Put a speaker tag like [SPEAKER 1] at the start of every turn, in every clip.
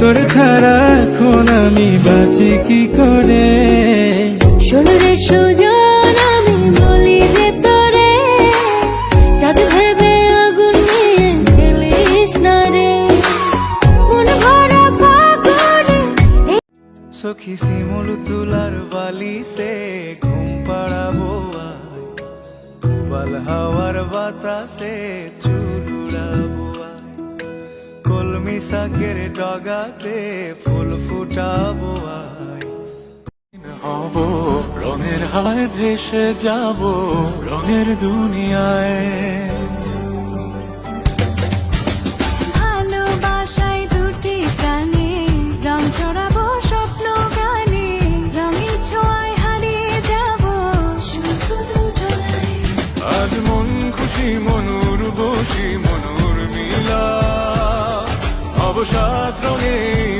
[SPEAKER 1] তোর ছাড়া এখন আমি বাঁচি কি করে?
[SPEAKER 2] শোনো রে সুজন আমি বলি যে তোরে চাঁদ ভেবে আগুন নিয়ে না রে। মন ভরা ফাগুনে
[SPEAKER 1] সখী শিমুল তুলার ঘুম পাড়াবো হাওয়ার বাতাসে আয়। শাকের ডগাতে ফুল ফুটাবো। হব রঙের হায় ভেসে যাব রঙের দুনিয়ায়
[SPEAKER 2] ভালোবাসায় দুটি রং ছড়াবো স্বপ্ন গানে রঙের ছোঁয়ায় হারিয়ে যাব শুধু
[SPEAKER 1] আজ মন খুশি মনুর বসি অবসাদ রঙে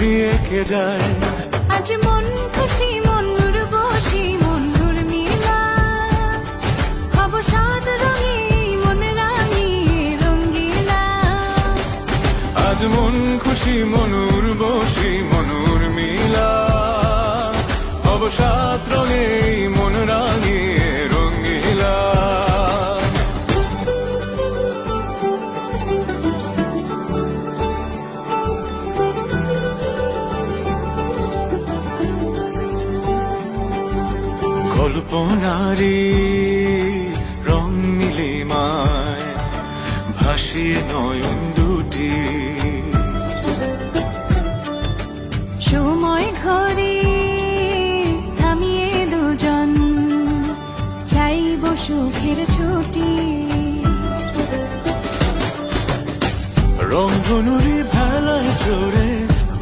[SPEAKER 1] ছবি এঁকে যায়?
[SPEAKER 2] আজ মন খুশি মন বসি মন মিলা। হব সাত রঙে মন রঙ্গিলা
[SPEAKER 1] আজ মন খুশি মনুর বসি মনুর মিলা। অবসাদ রঙে মন কল্পনারি রং মিলে মায় ভাসিয়ে নয়ন দুটি।
[SPEAKER 2] সময় ঘরে থামিয়ে দুজন চাইব সুখের ছুটি।
[SPEAKER 1] রংধনুরি ভেলায় চড়ে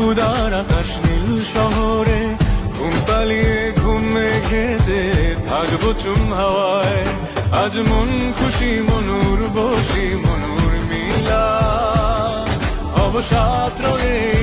[SPEAKER 1] উদার আকাশ নীল শহরে ঘুম পালিয়ে ঘুম মেঘেতে থাকব চুম হাওয়ায়। আজ মন খুশি মনুর বসি মনুর মিলা। অবসাদ রঙে